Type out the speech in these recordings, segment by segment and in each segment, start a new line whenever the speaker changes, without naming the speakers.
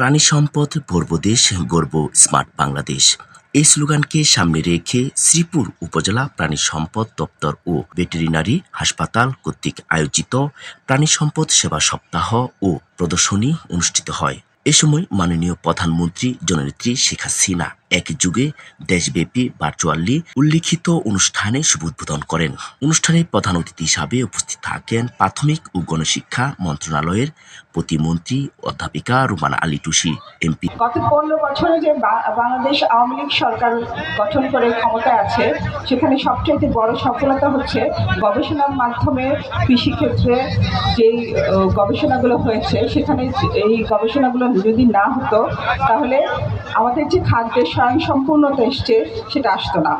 প্রাণী সম্পদ, গর্ব দেশ, গর্ব স্মার্ট বাংলাদেশ। এই স্লোগানকে সামনে রেখে শ্রীপুর উপজেলা প্রাণী সম্পদ দপ্তর ও ভেটেরিনারি হাসপাতাল কর্তৃক আয়োজিত প্রাণী সম্পদ সেবা সপ্তাহ ও প্রদর্শনী অনুষ্ঠিত হয়। এ সময় মাননীয় প্রধানমন্ত্রী জননেত্রী শেখ হাসিনা এক যুগে দেশব্যাপী ভার্চুয়ালি উল্লিখিত অনুষ্ঠানে শুভ উদ্বোধন করেন। অনুষ্ঠানে প্রধান অতিথি হিসাবে উপস্থিত থাকেন প্রাথমিক ও গণশিক্ষা মন্ত্রণালয়ের প্রতিমন্ত্রী অধ্যাপিকা রুমানা আলী টুসি এমপি।
গত পনেরো বছরে যে বাংলাদেশ আওয়ামী লীগ সরকার গঠন করে ক্ষমতায় আছে সেখানে সবচেয়ে বড় সফলতা হচ্ছে গবেষণার মাধ্যমে কৃষিক্ষেত্রে আহ, গবেষণাগুলো হয়েছে সেখানে এই গবেষণাগুলো যদি না হতো তাহলে আমাদের যে খাদ্যের স্বয়ংসম্পূর্ণতা এসছে, সেটা আসতো না।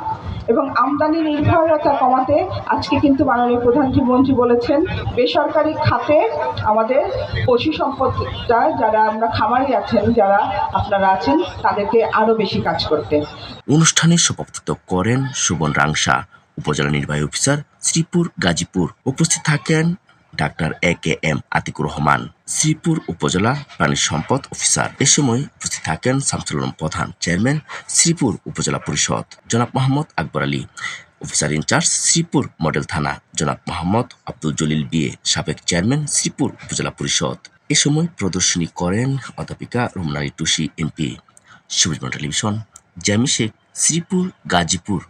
এবং আমদানি নির্ভরতা কমাতে আজকে কিন্তু মাননীয় প্রধানমন্ত্রী বলেছেন, বেসরকারি খাতে আমাদের পশু সম্পদটা যারা আমরা খামারি আছেন, যারা আপনারা আছেন, তাদেরকে আরও বেশি কাজ করতে।
অনুষ্ঠানে সভাপতিত্ব করেন সুবন রাংসা, উপজেলা নির্বাহী অফিসার শ্রীপুর, গাজীপুর উপস্থিত থাকেন doctor A K M Atikur Rahman, Sreepur upazila প্রাণী সম্পদ অফিসার। এ সময় থাকেন শামসুল আলম প্রধান চেয়ারম্যান শ্রীপুর উপজেলা পরিষদ। জনাব Mohammad Akbar Ali, officer in charge Sreepur model Thana. জনাব মোহাম্মদ আব্দুল জলিল বিয়ে সাবেক চেয়ারম্যান শ্রীপুর উপজেলা পরিষদ। এ সময় প্রদর্শনী করেন অধ্যাপিকা রমনালী টুসি এমপি। সবুজ টেলিভিশন, জ্যামি শেখ, শ্রীপুর গাজীপুর।